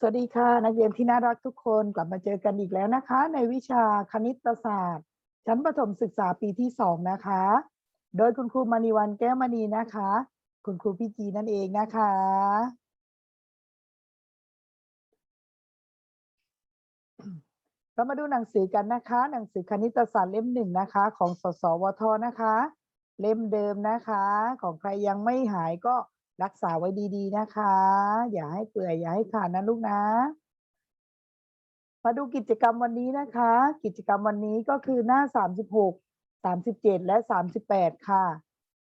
สวัสดีค่ะนักเรียนที่น่ารักทุกคนกลับมาเจอกันอีกแล้วนะคะ ในวิชาคณิตศาสตร์ ชั้นประถมศึกษาปีที่สองนะคะ โดยคุณครูมณีวันแก้วมณีนะคะ คุณครูพี่จีนั่นเองนะคะ เรามาดูหนังสือกันนะคะ หนังสือคณิตศาสตร์เล่มหนึ่งนะคะ ของสสวทนะคะ เล่มเดิมนะคะ ของใครยังไม่หายก็ รักษาไว้ดีๆนะคะ อย่าให้เปื่อยอย่าให้ขาดนะลูกนะ มาดูกิจกรรมวันนี้นะคะ กิจกรรมวันนี้ก็คือหน้า36 37และ38ค่ะ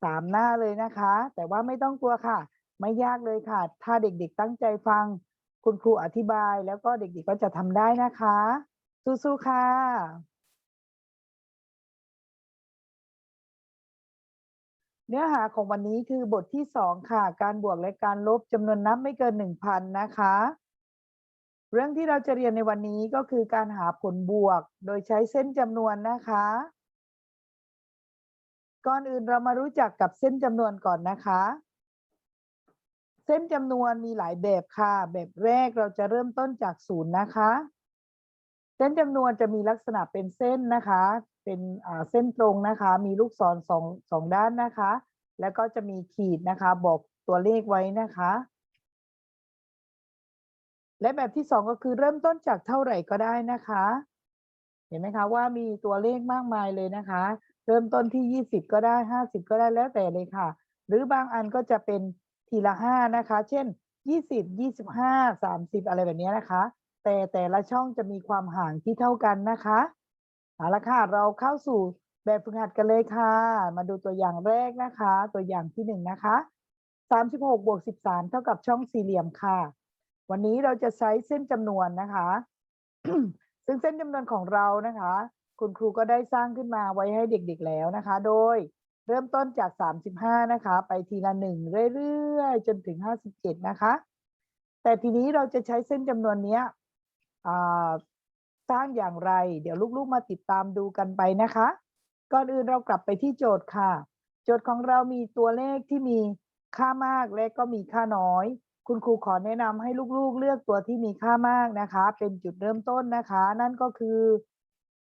สามหน้าเลยนะคะ แต่ว่าไม่ต้องกลัวค่ะ ไม่ยากเลยค่ะ ถ้าเด็กๆตั้งใจฟัง คุณครูอธิบายแล้วก็เด็กๆก็จะทำได้นะคะ สู้ๆค่ะ เนื้อหาของวันนี้คือบทที่สองค่ะ การบวกและการลบจำนวนนับไม่เกินหนึ่งพันนะคะ เรื่องที่เราจะเรียนในวันนี้ก็คือการหาผลบวก โดยใช้เส้นจำนวนนะคะ ก่อนอื่นเรามารู้จักกับเส้นจำนวนก่อนนะคะ เส้นจำนวนมีหลายแบบค่ะ แบบแรกเราจะเริ่มต้นจากศูนย์นะคะ เส้นจำนวนจะมีลักษณะเป็นเส้นนะคะ เป็นเส้นตรงนะคะ มีลูกศรสองสองด้านนะคะ แล้วก็จะมีขีดนะคะ บอกตัวเลขไว้นะคะ และแบบที่สองก็คือเริ่มต้นจากเท่าไหร่ก็ได้นะคะ เห็นไหมคะว่ามีตัวเลขมากมายเลยนะคะ เริ่มต้นที่ยี่สิบก็ได้ห้าสิบก็ได้แล้วแต่เลยค่ะ หรือบางอันก็จะเป็นทีละห้านะคะ เช่นยี่สิบยี่สิบห้าสามสิบอะไรแบบนี้นะคะ แต่แต่ละช่องจะมีความห่างที่เท่ากันนะคะ เอาละค่ะ เราเข้าสู่แบบฝึกหัดกันเลยค่ะ มาดูตัวอย่างแรกนะคะ ตัวอย่างที่หนึ่งนะคะสามสิบหกบวกสิบสามเท่ากับช่องสี่เหลี่ยมค่ะ วันนี้เราจะใช้เส้นจำนวนนะคะ ซึ่งเส้นจำนวนของเรานะคะ คุณครูก็ได้สร้างขึ้นมาไว้ให้เด็กๆแล้วนะคะ โดยเริ่มต้นจาก 35 นะคะ ไปทีละหนึ่งเรื่อยๆ จนถึง 57 นะคะ แต่ทีนี้เราจะใช้เส้นจำนวนเนี้ยอ่า สร้างอย่างไร เดี๋ยวลูกๆมาติดตามดูกันไปนะคะ ก่อนอื่นเรากลับไปที่โจทย์ค่ะ โจทย์ของเรามีตัวเลขที่มีค่ามากและก็มีค่าน้อย คุณครูขอแนะนำให้ลูกๆ เลือกตัวที่มีค่ามากนะคะ เป็นจุดเริ่มต้นนะคะ นั่นก็คือ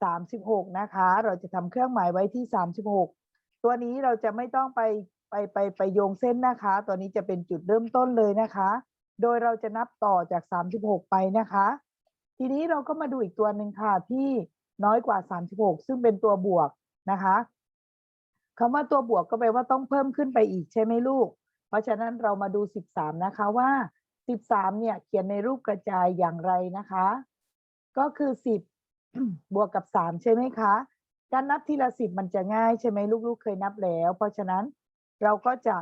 36 นะคะ เราจะทำเครื่องหมายไว้ที่ 36 ตัวนี้เราจะไม่ต้องไปไปไปไปโยงเส้นนะคะ ตัวนี้จะเป็นจุดเริ่มต้นเลยนะคะ โดยเราจะนับต่อจาก 36 ไปนะคะ ทีนี้เราก็มาดูอีกตัวหนึ่งค่ะที่น้อยกว่า 36 ซึ่งเป็นตัวบวกนะคะคำว่าตัวบวกก็แปลว่าต้องเพิ่มขึ้นไปอีกใช่ไหมลูก เพราะฉะนั้นเรามาดู 13 นะคะว่า 13 เนี่ยเขียนในรูปกระจายอย่างไรนะคะ ก็คือ 10 บวกกับ 3 ใช่ไหมคะ การนับทีละ 10 มันจะง่ายใช่ไหมลูกๆ เคยนับแล้ว เพราะฉะนั้นเราก็จะ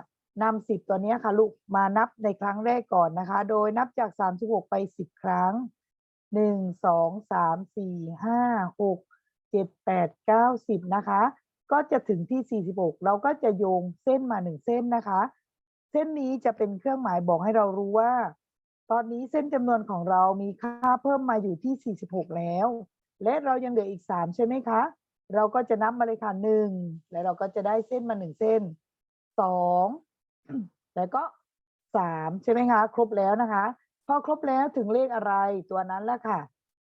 นำ10 ตัวนี้ค่ะลูกมานับในครั้งแรกก่อนนะคะ โดยนับจาก 36 ไป 10 ครั้ง 1 2 3 4 5 6 7 8 9 10นะคะ ก็จะถึงที่46เราก็จะโยงเส้นมา1เส้นนะคะ เส้นนี้จะเป็นเครื่องหมายบอกให้เรารู้ว่า ตอนนี้เส้นจำนวนของเรามีค่าเพิ่มมาอยู่ที่46แล้ว และเรายังเหลืออีก3ใช่ไหมคะ เราก็จะนับมาเลยค่ะ1แล้วเราก็จะได้เส้นมา1เส้น2แล้วก็3ใช่ไหมคะ ครบแล้วนะคะ พอครบแล้วถึงเลขอะไรตัวนั้นแหละค่ะ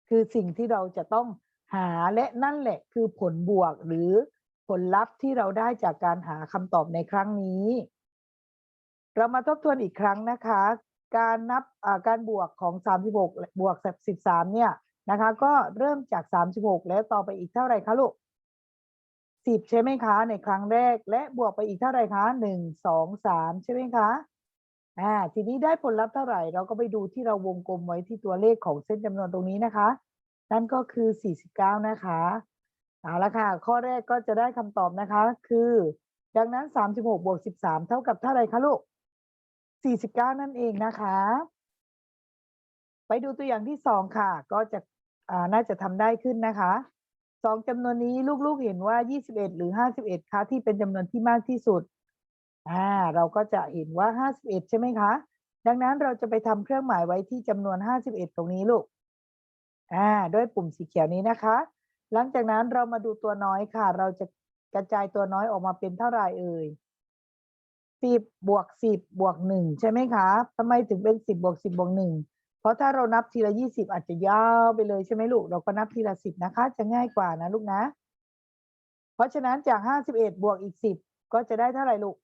คือสิ่งที่เราจะต้องหาและนั่นแหละคือผลบวกหรือผลลัพธ์ที่เราได้จากการหาคำตอบในครั้งนี้ เรามาทบทวนอีกครั้งนะคะ การนับการบวกของ 36 บวก13 เนี่ยนะคะ ก็เริ่มจาก 36 แล้วต่อไปอีกเท่าไหร่คะลูก 10 ใช่ไหมคะ ในครั้งแรก และบวกไปอีกเท่าไหร่คะ 1 2 3 ใช่ไหมคะ อ่าทีนี้ได้ผลลัพธ์เท่าไหร่ เราก็ไปดูที่เราวงกลมไว้ที่ตัวเลขของเส้นจำนวนตรงนี้นะคะ นั่นก็คือ 49 นะคะเอาละค่ะ ข้อแรกก็จะได้คำตอบนะคะ คือ ดังนั้น 36บวก13 เท่ากับเท่าไหร่คะลูก 49 นั่นเองนะคะ ไปดูตัวอย่างที่สองค่ะ ก็จะอ่าน่าจะทำได้ขึ้นนะคะสองจำนวนนี้ลูกๆเห็นว่า 21 หรือ 51คะที่เป็นจำนวนที่มากที่สุด อ่าเราก็จะเห็นว่า51ใช่ไหมคะ ดังนั้นเราจะไปทำเครื่องหมายไว้ที่จำนวน51ตรงนี้ลูกอ่าด้วยปุ่มสีเขียวนี้นะคะ หลังจากนั้นเรามาดูตัวน้อยค่ะ เราจะกระจายตัวน้อยออกมาเป็นเท่าไหร่เอ่ยสิบบวกสิบบวกหนึ่งใช่ไหมคะทำไมถึงเป็นสิบบวกสิบบวกหนึ่งเพราะถ้าเรานับทีละยี่สิบอาจจะยาวไปเลยใช่ไหมลูก เราก็นับทีละสิบนะคะ จะง่ายกว่านะลูกนะ เพราะฉะนั้นจากห้าสิบเอ็ดบวกอีกสิบก็จะได้เท่าไหร่ลูก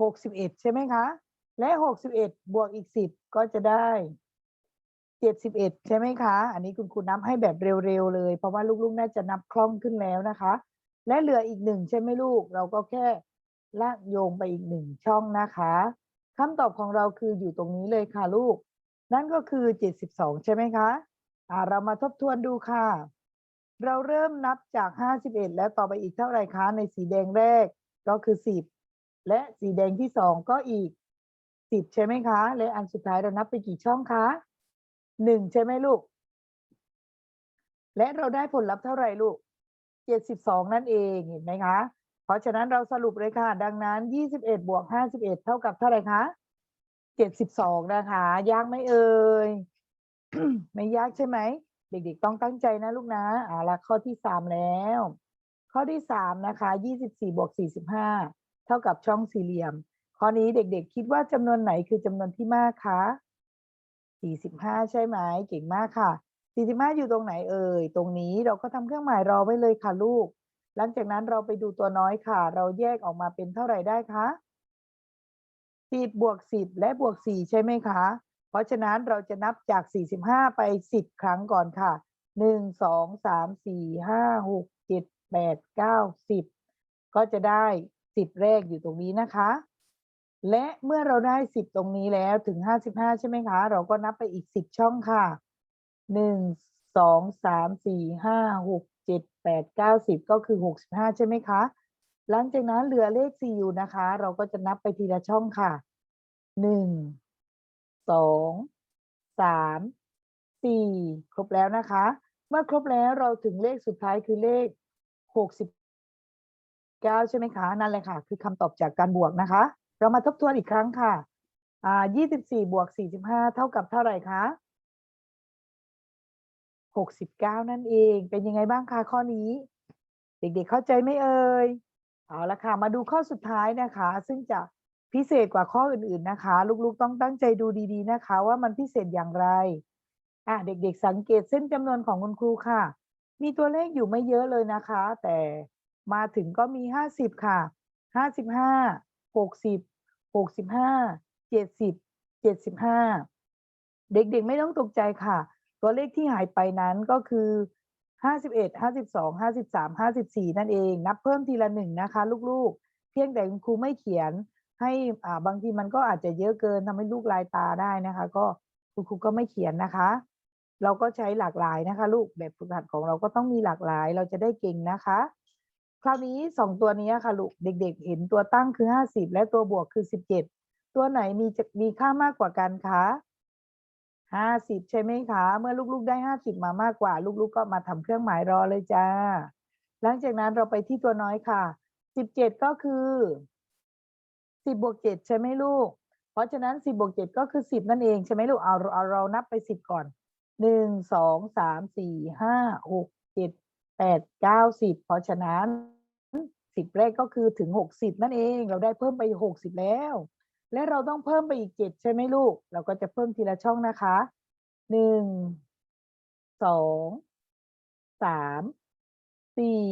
หกสิบเอ็ดใช่ไหมคะ และหกสิบเอ็ดบวกอีกสิบก็จะได้เจ็ดสิบเอ็ดใช่ไหมคะ อันนี้คุณครูนับให้แบบเร็วๆเลย เพราะว่าลูกๆน่าจะนับคล่องขึ้นแล้วนะคะ และเหลืออีกหนึ่งใช่ไหมลูก เราก็แค่ลากโยงไปอีกหนึ่งช่องนะคะคำตอบของเราคืออยู่ตรงนี้เลยค่ะลูก นั่นก็คือ 72 ใช่ไหมคะอ่าเรามาทบทวนดูค่ะ เราเริ่มนับจาก 51 แล้วต่อไปอีกเท่าไหร่คะในสีแดงแรกก็คือ 10 และสีแดงที่สองก็อีก10ใช่ไหมคะ และอันสุดท้ายเรานับไปกี่ช่องคะ1ใช่ไหมลูก และเราได้ผลลัพธ์เท่าไหร่ลูก72นั่นเองเห็นไหมคะเพราะฉะนั้นเราสรุปเลยค่ะ ดังนั้น21บเอ็ดบวก51เอ็ดเท่ากับเท่าไหร่คะ72นะคะยากไหมเอ่ยไม่ยากใช่ไหมเด็กๆ ต้องตั้งใจนะลูกนะอ่าละข้อที่3แล้ว ข้อที่3นะคะ24บสี่บวก45 เท่ากับช่องสี่เหลี่ยม ข้อนี้เด็กๆ คิดว่าจำนวนไหนคือจำนวนที่มากคะ45 ใช่ไหมเก่งมากค่ะ 45 อยู่ตรงไหนเอ่ย ตรงนี้เราก็ทำเครื่องหมายรอไว้เลยค่ะลูก หลังจากนั้นเราไปดูตัวน้อยค่ะ เราแยกออกมาเป็นเท่าไหร่ได้คะ10บวก10 และบวก 4 ใช่ไหมคะ เพราะฉะนั้นเราจะนับจาก 45 ไป 10 ครั้งก่อนค่ะ 1 2 3 4 5 6 7 8 9 10 ก็จะได้ 10แรกอยู่ตรงนี้นะคะ และเมื่อเราได้10ตรงนี้แล้วถึง55ใช่ไหมคะ เราก็นับไปอีก10ช่องค่ะ1 2 3 4 5 6 7 8 9 10ก็คือ65ใช่ไหมคะ หลังจากนั้นเหลือเลข4อยู่นะคะ เราก็จะนับไปทีละช่องค่ะหนึ่งสองสามสี่ครบแล้วนะคะ เมื่อครบแล้วเราถึงเลขสุดท้ายคือเลขหกสิบ เก้าใช่ไหมคะ นั่นแหละค่ะ คือคำตอบจากการบวกนะคะ เรามาทบทวนอีกครั้งค่ะ อ่ายี่สิบสี่บวกสี่สิบห้าเท่ากับเท่าไหร่คะหกสิบเก้านั่นเอง เป็นยังไงบ้างคะข้อนี้ เด็กๆเข้าใจไหมเอ่ย เอาละค่ะ มาดูข้อสุดท้ายนะคะ ซึ่งจะพิเศษกว่าข้ออื่นๆนะคะ ลูกๆต้องตั้งใจดูดีๆนะคะ ว่ามันพิเศษอย่างไร อะเด็กๆสังเกตเส้นจำนวนของคุณครูค่ะ มีตัวเลขอยู่ไม่เยอะเลยนะคะ แต่ มาถึงก็มีห้าสิบค่ะห้าสิบห้าหกสิบหกสิบห้าเจ็ดสิบเจ็ดสิบห้าเด็กๆไม่ต้องตกใจค่ะ ตัวเลขที่หายไปนั้นก็คือห้าสิบเอ็ดห้าสิบสองห้าสิบสามห้าสิบสี่นั่นเอง นับเพิ่มทีละหนึ่งนะคะ ลูกๆ เพียงแต่คุณครูไม่เขียนให้อ่าบางทีมันก็อาจจะเยอะเกินทำให้ลูกลายตาได้นะคะ ก็คุณครูก็ไม่เขียนนะคะ เราก็ใช้หลากหลายนะคะ ลูกแบบฝึกหัดของเราก็ต้องมีหลากหลาย เราจะได้เก่งนะคะ คราวนี้สองตัวนี้ค่ะลูกเด็ก ๆ เห็นตัวตั้งคือห้าสิบและตัวบวกคือสิบเจ็ดตัวไหนมีจะมีค่ามากกว่ากันคะห้าสิบใช่ไหมคะ เมื่อลูกๆได้ห้าสิบมามากกว่า ลูกๆก็มาทำเครื่องหมายรอเลยจ้า หลังจากนั้นเราไปที่ตัวน้อยค่ะสิบเจ็ดก็คือสิบบวกเจ็ดใช่ไหมลูก เพราะฉะนั้นสิบบวกเจ็ดก็คือสิบนั่นเองใช่ไหมลูกเอาเอาเรานับไปสิบก่อนหนึ่งสองสามสี่ห้าหกเจ็ด แปดเก้าสิบเพราะฉะนั้นสิบแรกก็คือถึงหกสิบนั่นเอง เราได้เพิ่มไปหกสิบแล้ว และเราต้องเพิ่มไปอีกเจ็ดใช่ไหมลูก เราก็จะเพิ่มทีละช่องนะคะหนึ่งสองสามสี่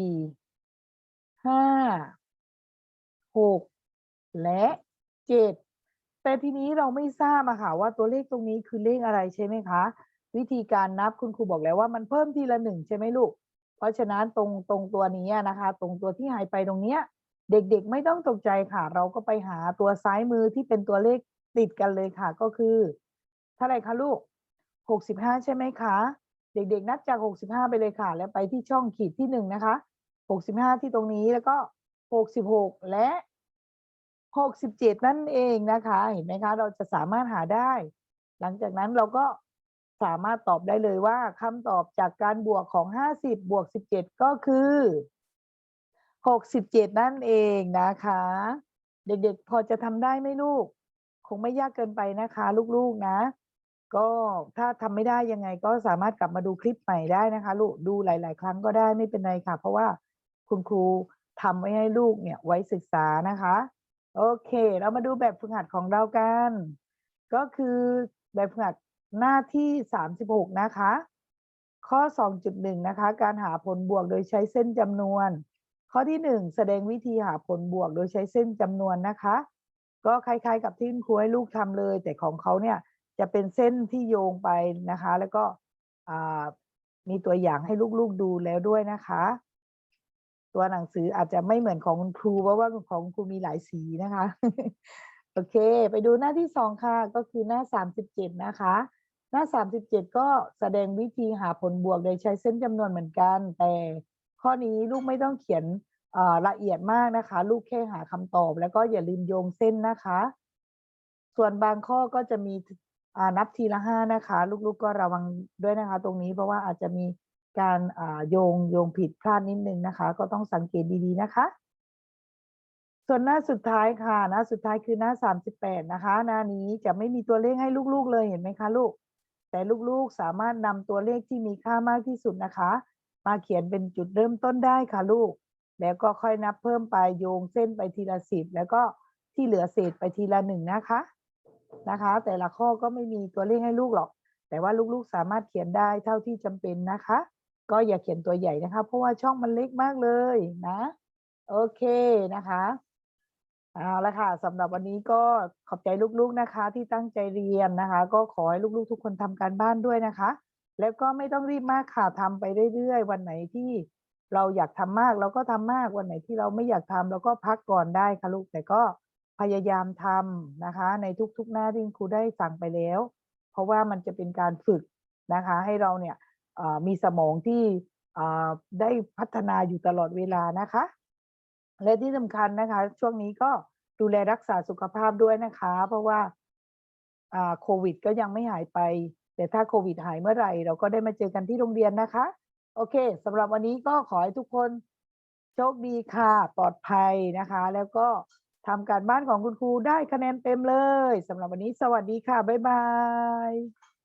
ห้าหกและเจ็ดแต่ทีนี้เราไม่ทราบอะค่ะว่าตัวเลขตรงนี้คือเลขอะไรใช่ไหมคะ วิธีการนับคุณครูบอกแล้วว่ามันเพิ่มทีละหนึ่งใช่ไหมลูก เพราะฉะนั้นตรงตรงตัวนี้นะคะ ตรงตัวที่หายไปตรงเนี้ย เด็กๆไม่ต้องตกใจค่ะ เราก็ไปหาตัวซ้ายมือที่เป็นตัวเลขติดกันเลยค่ะ ก็คือเท่าไหร่คะลูกหกสิบห้าใช่ไหมคะ เด็กๆนับจากหกสิบห้าไปเลยค่ะ แล้วไปที่ช่องขีดที่หนึ่งนะคะหกสิบห้าที่ตรงนี้แล้วก็หกสิบหกและหกสิบเจ็ดนั่นเองนะคะ เห็นไหมคะ เราจะสามารถหาได้ หลังจากนั้นเราก็ สามารถตอบได้เลยว่าคำตอบจากการบวกของห้าสิบบวกสิบเจ็ดก็คือหกสิบเจ็ดนั่นเองนะคะ เด็กๆ พอจะทำได้ไหมลูก คงไม่ยากเกินไปนะคะ ลูกๆนะ ก็ถ้าทำไม่ได้ยังไงก็สามารถกลับมาดูคลิปใหม่ได้นะคะ ลูกดูหลาย ๆ ครั้งก็ได้ไม่เป็นไรค่ะ เพราะว่าคุณครูทำไว้ให้ลูกเนี่ยไว้ศึกษานะคะ โอเค เรามาดูแบบฝึกหัดของเรากัน ก็คือแบบฝึกหัด หน้าที่ 36 นะคะ ข้อ 2.1 นะคะ การหาผลบวกโดยใช้เส้นจำนวน ข้อที่ 1 แสดงวิธีหาผลบวกโดยใช้เส้นจำนวนนะคะ ก็คล้ายๆ กับที่ครูให้ลูกทำเลย แต่ของเขาเนี่ยจะเป็นเส้นที่โยงไปนะคะ แล้วก็มีตัวอย่างให้ลูกๆดูแล้วด้วยนะคะ ตัวหนังสืออาจจะไม่เหมือนของคุณครูเพราะว่าของคุณครูมีหลายสีนะคะ โอเค ไปดูหน้าที่สองค่ะ ก็คือหน้าสามสิบเจ็ดนะคะ หน้าสามสิบเจ็ดก็แสดงวิธีหาผลบวกโดยใช้เส้นจำนวนเหมือนกัน แต่ข้อนี้ลูกไม่ต้องเขียนละเอียดมากนะคะ ลูกแค่หาคำตอบ แล้วก็อย่าลืมโยงเส้นนะคะ ส่วนบางข้อก็จะมีนับทีละห้านะคะ ลูกๆก็ระวังด้วยนะคะ ตรงนี้เพราะว่าอาจจะมีการโยงโยงผิดพลาดนิดนึงนะคะ ก็ต้องสังเกตดีๆนะคะ ส่วนหน้าสุดท้ายค่ะ หน้าสุดท้ายคือหน้า 38 นะคะ หน้านี้จะไม่มีตัวเลขให้ลูกๆเลยเห็นไหมคะลูก แต่ลูกๆสามารถนำตัวเลขที่มีค่ามากที่สุดนะคะ มาเขียนเป็นจุดเริ่มต้นได้ค่ะลูก แล้วก็ค่อยนับเพิ่มไปโยงเส้นไปทีละสิบแล้วก็ที่เหลือเศษไปทีละหนึ่งนะคะนะคะ แต่ละข้อก็ไม่มีตัวเลขให้ลูกหรอก แต่ว่าลูกๆสามารถเขียนได้เท่าที่จำเป็นนะคะ ก็อย่าเขียนตัวใหญ่นะคะ เพราะว่าช่องมันเล็กมากเลยนะ โอเคนะคะ เอาละค่ะสำหรับวันนี้ก็ขอบใจลูกๆนะคะ ที่ตั้งใจเรียนนะคะ ก็ขอให้ลูกๆ ทุกคนทำการบ้านด้วยนะคะ แล้วก็ไม่ต้องรีบมากค่ะทำไปเรื่อยๆ วันไหนที่เราอยากทำมากเราก็ทำมากวันไหนที่เราไม่อยากทำเราก็พักก่อนได้ค่ะลูกแต่ก็พยายามทำนะคะ ในทุกๆหน้าที่ครูได้สั่งไปแล้ว เพราะว่ามันจะเป็นการฝึกนะคะ ให้เราเนี่ยมีสมองที่ได้พัฒนาอยู่ตลอดเวลานะคะ และที่สำคัญนะคะ ช่วงนี้ก็ดูแลรักษาสุขภาพด้วยนะคะ เพราะว่าโควิดก็ยังไม่หายไป แต่ถ้าโควิดหายเมื่อไหร่ เราก็ได้มาเจอกันที่โรงเรียนนะคะ โอเคสำหรับวันนี้ก็ขอให้ทุกคนโชคดีค่ะ ปลอดภัยนะคะ แล้วก็ทำการบ้านของคุณครูได้คะแนนเต็มเลยสำหรับวันนี้สวัสดีค่ะ บ๊ายบาย